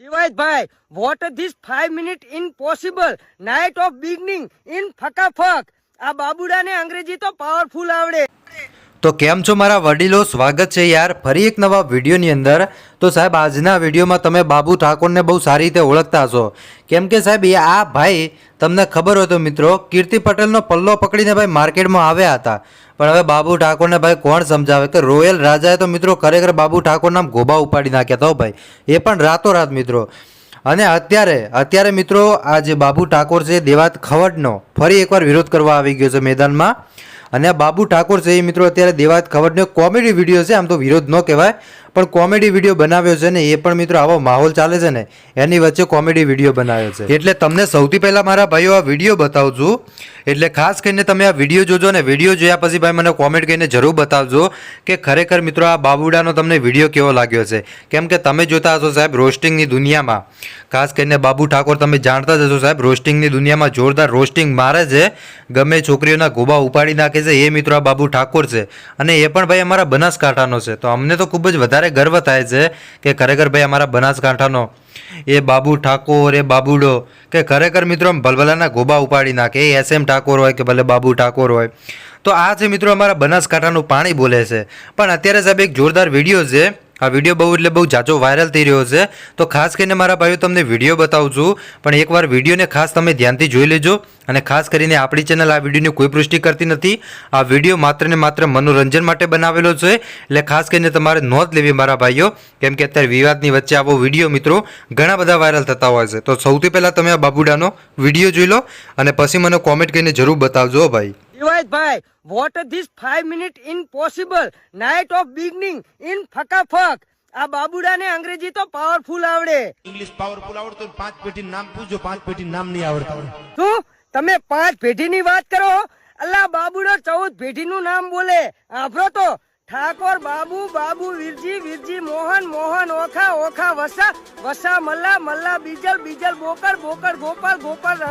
દિવાઈતભાઈ what this five minute impossible night of beginning in ફકાફક? આ બાબુડાને અંગ્રેજી તો પાવરફુલ આવડે. તો કેમ છો મારા વડીલો? સ્વાગત છે યાર, ફરી એક નવા વિડીયોની અંદર. તો સાહેબ, આજના વિડીયોમાં તમે બાબુ ઠાકોરને બહુ સારી રીતે ઓળખતા હશો. કેમ કે સાહેબ, એ આ ભાઈ, તમને ખબર હોય તો મિત્રો, કીર્તિ પટેલનો પલ્લો પકડીને ભાઈ માર્કેટમાં આવ્યા હતા. પણ હવે બાબુ ઠાકોરને ભાઈ કોણ સમજાવે? કે રોયલ રાજાએ તો મિત્રો ખરેખર બાબુ ઠાકોરના નામ ગોબા ઉપાડી નાખ્યા હતા ભાઈ. એ પણ રાતોરાત મિત્રો. અને અત્યારે અત્યારે મિત્રો, આ જે બાબુ ઠાકોર છે, દેવાત ખવડનો, ફરી એકવાર વિરોધ કરવા આવી ગયો છે મેદાનમાં. અને આ બાબુ ઠાકોર છે એ મિત્રો અત્યારે દેવાત ખવડનો કોમેડી વીડિયો છે, આમ તો વિરોધ ન કહેવાય. પણ કોમેડી વીડિયો બનાવ્યો છે ને, એ પણ મિત્રો આવો માહોલ ચાલે છે ને, એની વચ્ચે કોમેડી વીડિયો બનાવ્યો છે. એટલે તમને સૌથી પહેલાં મારા ભાઈઓ આ વીડિયો બતાવું છું એટલે ખાસ કરીને તમે આ વીડિયો જોજો ને, વીડિયો જોયા પછી ભાઈ મને કોમેન્ટ કરીને જરૂર બતાવજો કે ખરેખર મિત્રો આ બાબુડાનો તમને વીડિયો કેવો લાગ્યો છે. કેમ કે તમે જોતા હશો સાહેબ રોસ્ટિંગની દુનિયામાં. ખાસ કરીને બાબુ ઠાકોર તમે જાણતા જ હશો સાહેબ, રોસ્ટિંગની દુનિયામાં જોરદાર રોસ્ટિંગ મારે છે. ગમે છોકરીઓના ગોબા ઉપાડી નાખે છે, એ મિત્રો આ બાબુ ઠાકોર છે. અને એ પણ ભાઈ અમારા બનાસકાંઠાનો છે. તો અમને તો ખૂબ જ વધારે ગર્વ થાય છે કે ખરેખર ભાઈ અમારા બનાસકાંઠાનો એ બાબુ ઠાકોર, એ બાબુડો કે ખરેખર મિત્રો ભલભલાના ગોબા ઉપાડી નાખે, એ એસ એમ ઠાકોર હોય કે ભલે બાબુ ઠાકોર હોય. તો આ છે મિત્રો અમારા બનાસકાંઠાનું પાણી બોલે છે. પણ અત્યારે સાહેબ એક જોરદાર વીડિયો છે. આ વીડિયો બહુ એટલે બહુ જાજો વાયરલ થઈ રહ્યો છે. તો ખાસ કરીને મારા ભાઈઓ તમને વીડિયો બતાવું છું, પણ એકવાર વિડીયોને ખાસ તમે ધ્યાનથી જોઈ લેજો અને ખાસ કરીને આપણી ચેનલ આ વિડીયોની કોઈ પુષ્ટિ કરતી નથી. આ વીડિયો માત્ર ને માત્ર મનોરંજન માટે બનાવેલો છે, એટલે ખાસ કરીને તમારે નોંધ લેવી મારા ભાઈઓ, કેમ કે અત્યારે વિવાદની વચ્ચે આવો વીડિયો મિત્રો ઘણા બધા વાયરલ થતા હોય છે. તો સૌથી પહેલાં તમે આ બાબુડાનો વીડિયો જોઈ લો અને પછી મને કોમેન્ટ કરીને જરૂર બતાવજો ભાઈ દિવાઈતભાઈ what this five minute impossible night of beginning in ફકાફક. આ બાબુડાને અંગ્રેજી તો પાવરફુલ આવડે. ઇંગ્લિશ પાવરફુલ આવડતું પાંચ પેઢી નામ પૂછજો પાંચ પેઢી નામ નહીં આવડતું શું? તમે પાંચ પેઢીની વાત કરો? અલ્લા બાબુડો ચૌદ પેઢીનું નામ બોલે. આભરો તો. ઠાકોર બાબુ બાબુ વીરજી વીરજી મોહન મોહન ઓખા ઓખા વસા વસા મલ્લા મલ્લા બીજલ બીજલ બોકર બોકર ગોપાલ ગોપાલ